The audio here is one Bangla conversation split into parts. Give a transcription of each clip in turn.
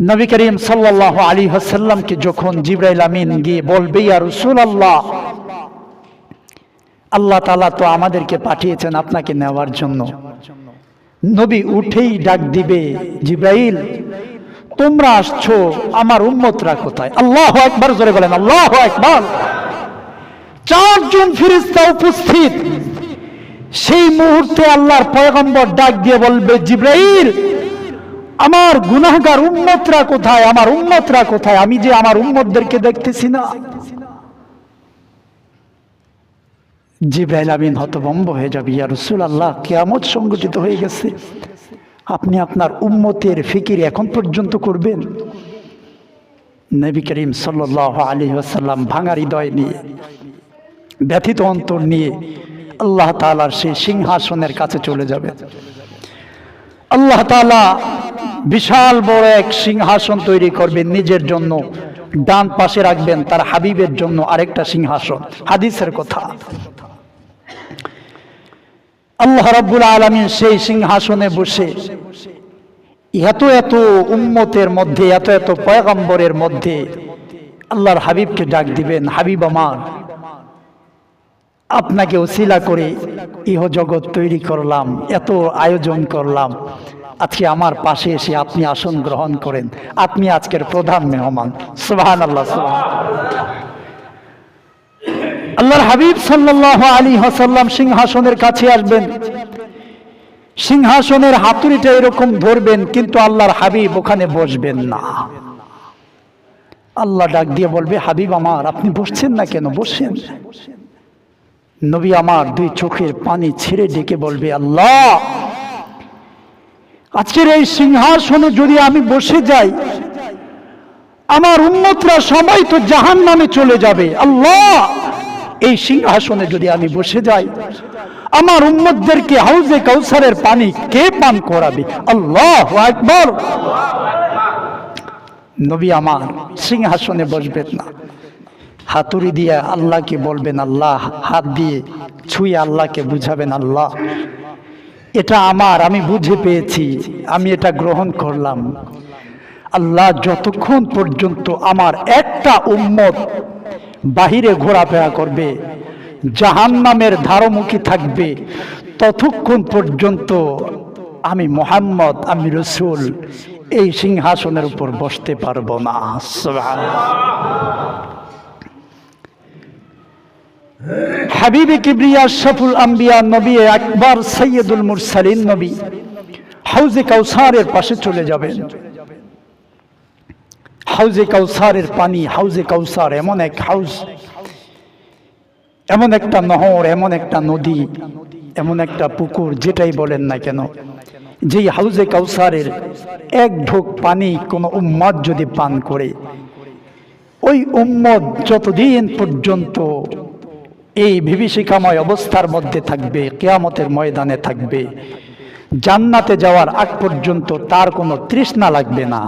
নবী করিম সাল্লাহ আলী হাসাল্লামকে যখন জিব্রাইল আমিন গিয়ে বলবে, ইয়া রসুল আল্লাহ আল্লাহ তালা তো আমাদেরকে পাঠিয়েছেন আপনাকে নেওয়ার জন্য। নবী উঠেই ডাক দিবে, জিব্রাইল, তোমরা আসছো, আমার উম্মতরা কোথায়? আল্লাহ একবার জোরে বলেন, আল্লাহ একবার চারজন ফিরিস্তা উপস্থিত। সেই মুহূর্তে আল্লাহর পয়গম্বর ডাক দিয়ে বলবে, জিব্রাইল আমার গুনাহগার উম্মতরা কোথায়? আমার উম্মতরা কোথায়? আমি যে আমার উম্মতদেরকে দেখতেছি না। জিব্রাইল আমিন হতভম্ব হয়ে যাবে। ইয়া রসুল আল্লাহ কেয়ামত সংগঠিত হয়ে গেছে। আপনি আপনার উম্মতের ফিকির এখন পর্যন্ত করবেন? নবী করিম সাল্লাহ আলী আসাল্লাম ভাঙা হৃদয় নিয়ে, ব্যথিত অন্তর নিয়ে আল্লাহ তালার সেই সিংহাসনের কাছে চলে যাবে আল্লাহ তালা বিশাল বড় এক সিংহাসন তৈরি করবেন নিজের জন্য। ডান পাশে রাখবেন তার হাবিবের জন্য আরেকটা সিংহাসন। হাদিসের কথা। আল্লাহ রাব্বুল আলমিন সেই সিংহাসনে বসে এত এত উম্মতের মধ্যে, এত এত পয়গম্বরের মধ্যে আল্লাহর হাবিবকে ডাক দিবেন, হাবিব আমার, আপনাকে ওসিলা করে ইহ জগৎ তৈরি করলাম, এত আয়োজন করলাম আজকে আমার পাশে এসে আপনি আসন গ্রহণ করেন। আপনি আজকের প্রধান মেহমান। সুবাহান আল্লাহ। আল্লাহর হাবিব সাল্লাহ আলী হাসাল্লাম সিংহাসনের কাছে আসবেন। সিংহাসনের হাতুড়িটা এরকম ধরবেন, কিন্তু আল্লাহর হাবিব ওখানে বসবেন না। আল্লাহ ডাক দিয়ে বলবে, হাবিব আমার, আপনি বসছেন না কেন? বসছেন নবী আমার দুই চোখের পানি ছেড়ে ডেকে বলবে, আল্লাহ আজকের এই সিংহাসনে যদি আমি বসে যাই, আমার উন্মতরা সবাই তো জাহান নামে চলে যাবে। আল্লাহ! এই সিংহাসনে যদি আমি বসে যাই, আমার উম্মতদেরকে হাউজে কৌসারের পানি কে পান করাবে? আল্লাহ একবার নবী আমার, সিংহাসনে বসবেন না। হাতুড়ি দিয়ে আল্লাহকে বলবেন, আল্লাহ, হাত দিয়ে ছুঁয়ে আল্লাহকে বুঝাবেন, আল্লাহ। এটা আমার, আমি বুঝে পেয়েছি, আমি এটা গ্রহণ করলাম আল্লাহ যতক্ষণ পর্যন্ত আমার একটা উম্মত বাহিরে ঘোরাফেরা করবে জাহান নামের ধারমুখী থাকবে, ততক্ষণ পর্যন্ত আমি মোহাম্মদ, আমি রসুল এই সিংহাসনের উপর বসতে পারব না। হাবিবে কিবরিয়া সফুল আম্বিয়া নবী একবার সৈয়দুল মুরসালিন নবী। হাউজে কাউসারের পাশে চলে যাবেন। হাউজে কাউসারের পানি, হাউজে কাউসার এমন এক হাউস এমন একটা নহর, এমন একটা নদী, এমন একটা পুকুর, যেটাই বলেন না কেন। যেই হাউজে কাউসারের এক ঢোক পানি কোনো উম্মত যদি পান করে, ওই উম্মত যতদিন পর্যন্ত এই বিভীষিকাময় অবস্থার মধ্যে থাকবে, কেয়ামতের ময়দানে থাকবে। জান্নাতে যাওয়ার আগ পর্যন্ত তার কোনো তৃষ্ণা লাগবে না।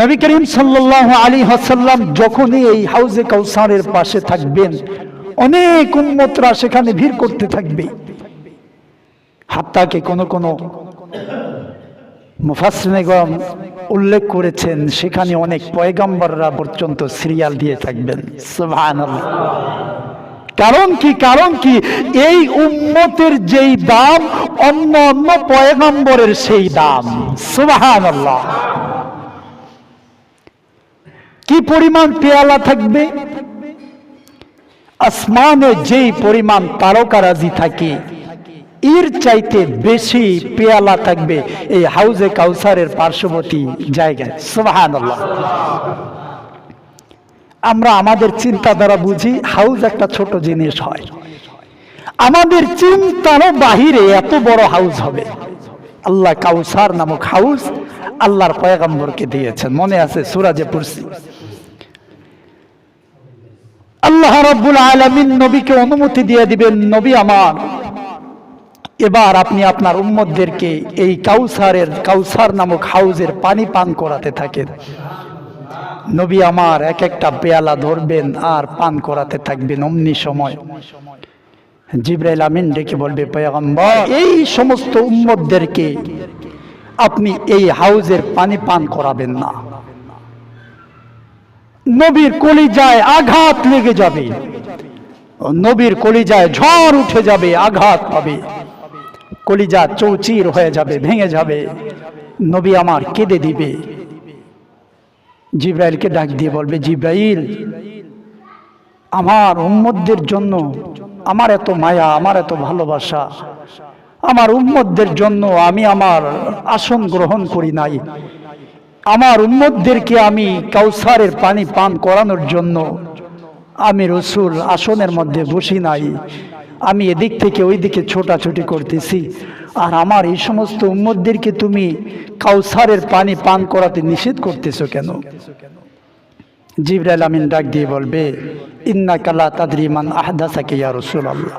নবী করিম সাল্লাহ আলী হাসাল্লাম যখনই এই হাউজে কাউসারের পাশে থাকবেন, অনেক উন্মতরা সেখানে ভিড় করতে থাকবে। হাত্তাকে কোনো কোনো মুফাসনেগম উল্লেখ করেছেন, সেখানে অনেক পয়গাম্বররা পর্যন্ত সিরিয়াল দিয়ে থাকবেন। কারণ কি? কারণ কি? এই উম্মতের যেই দাম, অন্য অন্য পয়গম্বরের সেই দাম। সুবহানাল্লাহ। কি পরিমাণ পেয়ালা থাকবে? আসমানে যেই পরিমাণ তারকারাজি থাকে এর চাইতে বেশি পেয়ালা থাকবে এই হাউজে কাউসারের পার্শ্ববর্তী জায়গায়। সুবাহান আমরা আমাদের চিন্তা দ্বারা বুঝি, হাউজ একটা ছোট জিনিস হয়। আমাদের চিন্তারও বাহিরে এত বড় হাউস হবে। আল্লাহ কাউসার নামক হাউস আল্লাহর পয়গম্বরকে দিয়েছেন। মনে আছে সুরাজে পড়ছি? আল্লাহ রব্বুল আলমিন নবীকে অনুমতি দিয়ে দিবেন, নবী আমার এবার আপনি আপনার উম্মতদেরকে এই কাউসারের, কাউসার নামক হাউজের পানি পান করাতে থাকেন। নবী আমার এক একটা পেয়ালা ধরবেন আর পান করাতে থাকবেন অমনি সময়। জিব্রাইল আমিন ডেকে বলবে, পয়গম্বর, এই সমস্ত উম্মতদেরকে আপনি এই হাউজের পানি পান করাবেন না। নবীর কলিজায় আঘাত লেগে যাবে। নবীর কলিজায় ঝড় উঠে যাবে, আঘাত পাবে। কলিজা চৌচির হয়ে যাবে, ভেঙে যাবে। নবী আমার কেঁদে দিবে। জিব্রাইলকে ডাক দিয়ে বলবে, জিব্রাইল, আমার উম্মতদের জন্য আমার এত মায়া, আমার এত ভালোবাসা, আমার উম্মতদের জন্য আমি আমার আসন গ্রহণ করি নাই। আমার উম্মতদেরকে আমি কাউসারের পানি পান করানোর জন্য আমি রসুল আসনের মধ্যে বসি নাই। আমি এদিক থেকে ওই দিকে ছোটাছুটি করতেছি। আর আমার এই সমস্ত উম্মতদেরকে তুমি কাউসারের পানি পান করাতে নিষেধ করতেছো কেন? জিবরাইল আমিন ডাক দিয়ে বলবে ইন্না কালা তাদরিমান আহদাসাকে ইয়া আল্লাহ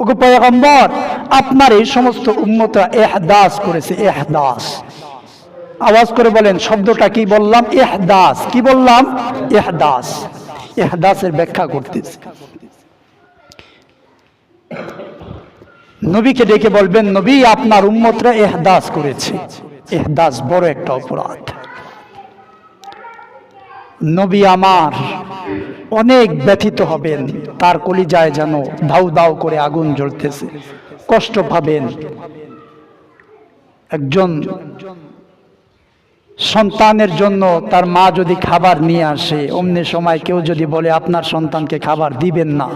ওকে পয়গম্বর, আপনার এই সমস্ত উম্মতরা এহদাস করেছে, এহদাস। আওয়াজ করে বলেন, শব্দটা কি বললাম? এহদাস। কি বললাম? এহদাস। এহদাসের ব্যাখ্যা করতেছি। নবীকে ডেকে বলবেন, নবী, আপনার উম্মতরা এহদাস করেছে। এহদাস বড় একটা অপরাধ। নবী আমার অনেক ব্যথিত হবেন, তার কলিজায় যেন দাউ দাউ করে আগুন জ্বলতেছে। কষ্ট পাবেন। একজন সন্তানের জন্য তার মা যদি খাবার নিয়ে আসে, অমনি সময় কেউ যদি বলে, আপনার সন্তানকে খাবার দিবেন না।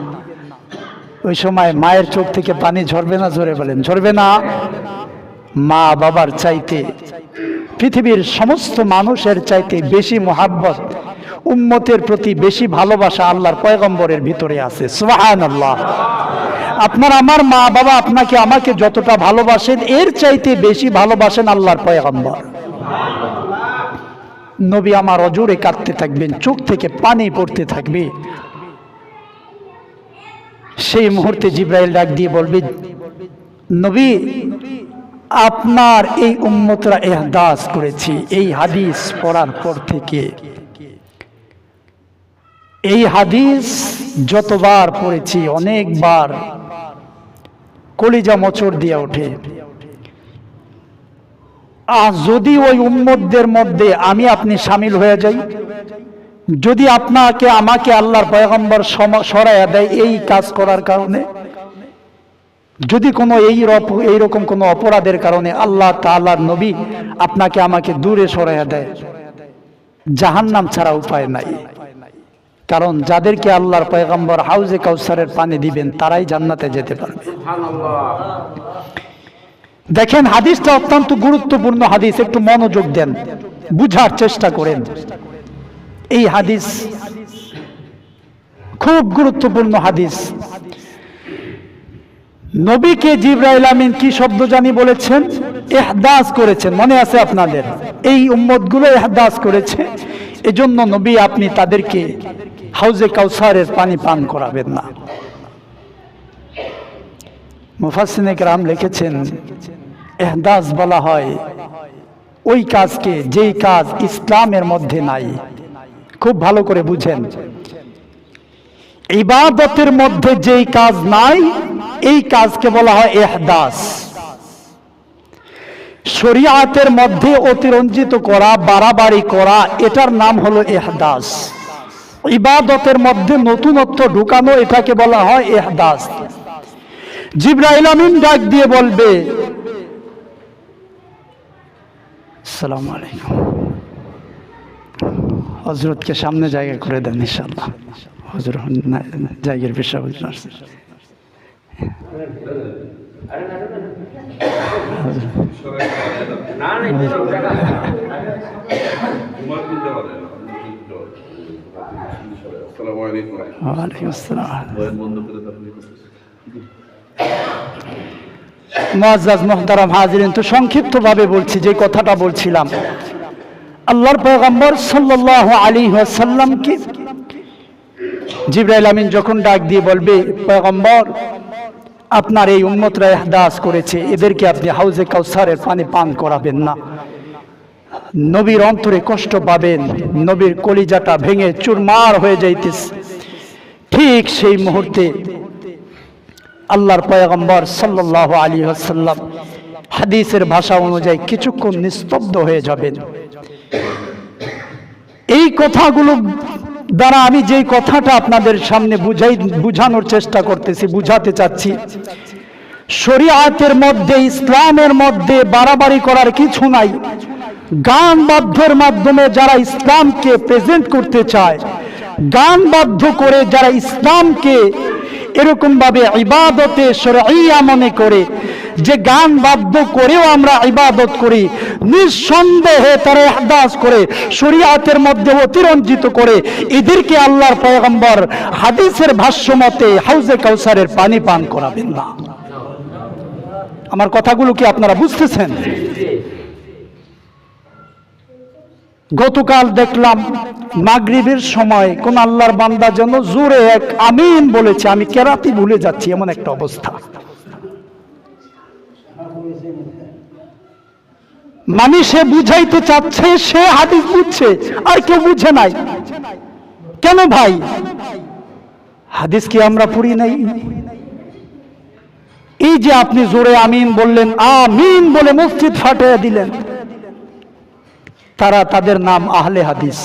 ওই সময় মায়ের চোখ থেকে পানি ঝরবে না ঝরে বলেন। ঝরবে না। মা বাবার চাইতে, পৃথিবীর সমস্ত মানুষের চাইতে বেশি মোহাব্বত, উম্মতের প্রতি বেশি ভালোবাসা আল্লাহর পয়গম্বরের ভিতরে আছে। সুহান আল্লাহ আপনার আমার মা বাবা আপনাকে, আমাকে যতটা ভালোবাসেন, এর চাইতে বেশি ভালোবাসেন আল্লাহর পয়গম্বর। নবী আমার অজুরে কাঁদতে থাকবেন, চোখ থেকে পানি পড়তে থাকবে। সেই মুহূর্তে জিব্রাইল ডাক দিয়ে বলবে, নবী, আপনার এই উম্মতরা এহদাস করেছি, এই হাদিস পড়ার পর থেকে। এই হাদিস যতবার পড়েছি, অনেকবার কলিজা মোচড় দিয়ে ওঠে। আর যদি ওই উম্মতদের মধ্যে আমি আপনি সামিল হয়ে যাই যদি আপনাকে, আমাকে আল্লাহর পয়গম্বর সরাইয়া দেয় এই কাজ করার কারণে, যদি কোনো এই এইরকম কোনো অপরাধের কারণে আল্লাহ তাল্লাহর নবী আপনাকে আমাকে দূরে সরাইয়া দেয়, জাহান্নাম ছাড়া উপায় নাই। কারণ যাদেরকে আল্লাহর পয়গম্বর হাউজে কাউসারের পানি দিবেন, তারাই জান্নাতে যেতে পারবে। দেখেন, হাদিসটা অত্যন্ত গুরুত্বপূর্ণ হাদিস, একটু মনোযোগ দেন, বুঝার চেষ্টা করেন। এই হাদিস খুব গুরুত্বপূর্ণ হাদিস। নবীকে জিব্রাইল আমিন কি শব্দ জানি বলেছেন? এহদাস করেছেন। মনে আছে আপনাদের? এই উম্মতগুলো এহদাস করেছে। এজন্য নবী আপনি তাদেরকে হাউজে কাউসারের পানি পান করাবেন না। মুফাসিনে রাম লিখেছেন, এহদাস বলা হয় ওই কাজকে যেই কাজ ইসলামের মধ্যে নাই। খুব ভালো করে বুঝেন। ইবাদতের মধ্যে যেই কাজ নাই, এই কাজকে বলা হয় এহদাস। শরিয়াতের মধ্যে অতিরঞ্জিত করা, বাড়াবাড়ি করা, এটার নাম হলো এহদাস। ইবাদতের মধ্যে নতুনত্ব ঢুকানো, এটাকে বলা হয় এহদাস। জিব্রাইল আমিন ডাক দিয়ে বলবে, সালাম আলাইকুম। হজরতকে সামনে জায়গা করে দেন ইনশাল্লাহ হজর জায়গার পেশা হজর মহাজ মোহতারাম হাজিরিন, তো সংক্ষিপ্তভাবে বলছি, যে কথাটা বলছিলাম। আল্লাহর পয়গম্বর সাল্লাহ আলী সাল্লামকে জিব্রাইল আমিন যখন ডাক দিয়ে বলবে, পয়গম্বর, আপনার এই উম্মতরা এহদাস করেছে, এদেরকে আপনি হাউজে কাউসারের পানি পান করাবেন না। নবীর অন্তরে কষ্ট পাবেন, নবীর কলিজাটা ভেঙে চুরমার হয়ে যাইতেছে। ঠিক সেই মুহূর্তে আল্লাহর পয়গম্বর সাল্লাহ আলী আসাল্লাম হাদিসের ভাষা অনুযায়ী কিছুক্ষণ নিস্তব্ধ হয়ে যাবেন। এই কথাগুলো দ্বারা আমি যেই কথাটা আপনাদের সামনে বুঝাই, বুঝানোর চেষ্টা করতেছি, বুঝাতে চাচ্ছি। শরিয়াতের মধ্যে, ইসলামের মধ্যে বাড়াবাড়ি করার কিছু নাই। গান বাদ্যের মাধ্যমে যারা ইসলামকে প্রেজেন্ট করতে চায়, গান বাধ্য করে যারা ইসলামকে এরকম ভাবে ইবাদতে সরাইয়া মনে করে, যে গান বাদ্য করেও আমরা ইবাদত করি, নিঃসন্দেহে তারা এহদাস করে, শরিয়াতের মধ্যে অতিরঞ্জিত করে, এদেরকে আল্লাহর পয়গম্বর হাদিসের ভাষ্য মতে হাউজে কাউসারের পানি পান করাবেন না। আমার কথাগুলো কি আপনারা বুঝতেছেন? গতকাল দেখলাম মাগরিবের সময় কোন আল্লাহর বান্দা যেন জোরে এক আমিন বলেছে। আমি কেরাতি ভুলে যাচ্ছি, এমন একটা অবস্থা। মানে সে বুঝাইতে চাচ্ছে, সে হাদিস বুঝছে, আর কেউ বুঝে নাই। কেন ভাই? হাদিস কি আমরা পড়ি নাই? এই যে আপনি জোরে আমিন বললেন, আমিন বলে মসজিদ ফাটিয়ে দিলেন। তারা তাদের নাম আহলে হাদিস।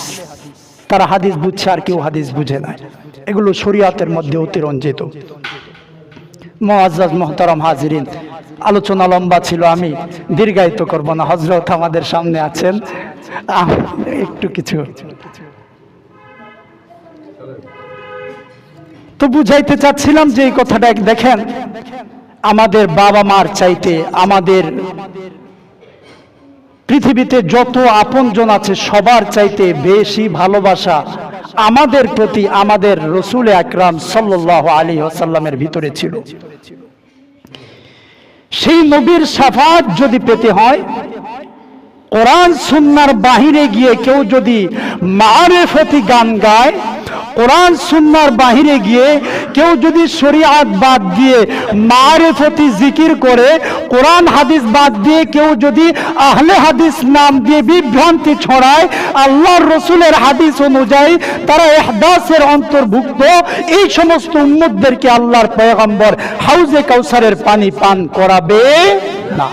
তারা হাদিস বুঝছে আর কেউ হাদিস বুঝে না। এগুলো শরিয়াতের মধ্যে অতিরঞ্জিত। মোয়াজ্জাজ মোহতারাম হাজিরিন, আলোচনা লম্বা ছিল, আমি দীর্ঘায়িত করব না। হজরত আমাদের সামনে আছেন। একটু কিছু। তো বুঝাইতে চাচ্ছিলাম যে এই কথাটা দেখেন, আমাদের বাবা মার চাইতে আমাদের পৃথিবীতে যত আপনজন আছে, সবার চাইতে বেশি ভালোবাসা আমাদের প্রতি আমাদের রসুল আকরাম সাল্লাহ আলী আসাল্লামের ভিতরে ছিল। সেই নবীর সাফাত যদি পেতে হয়, কোরআন সুন্নার বাহিরে গিয়ে কেউ যদি মারেফতি গান গায় কোরআন সুন্নার বাহিরে গিয়ে কেউ যদি শরিয়াত বাদ দিয়ে মারেফতি জিকির করে, কোরআন হাদিস বাদ দিয়ে কেউ যদি আহলে হাদিস নাম দিয়ে বিভ্রান্তি ছড়ায়, আল্লাহর রসুলের হাদিস অনুযায়ী তারা এহদাসের অন্তর্ভুক্ত। এই সমস্ত উম্মতদেরকে আল্লাহর পয়গম্বর হাউজে কাউসারের পানি পান করাবে না।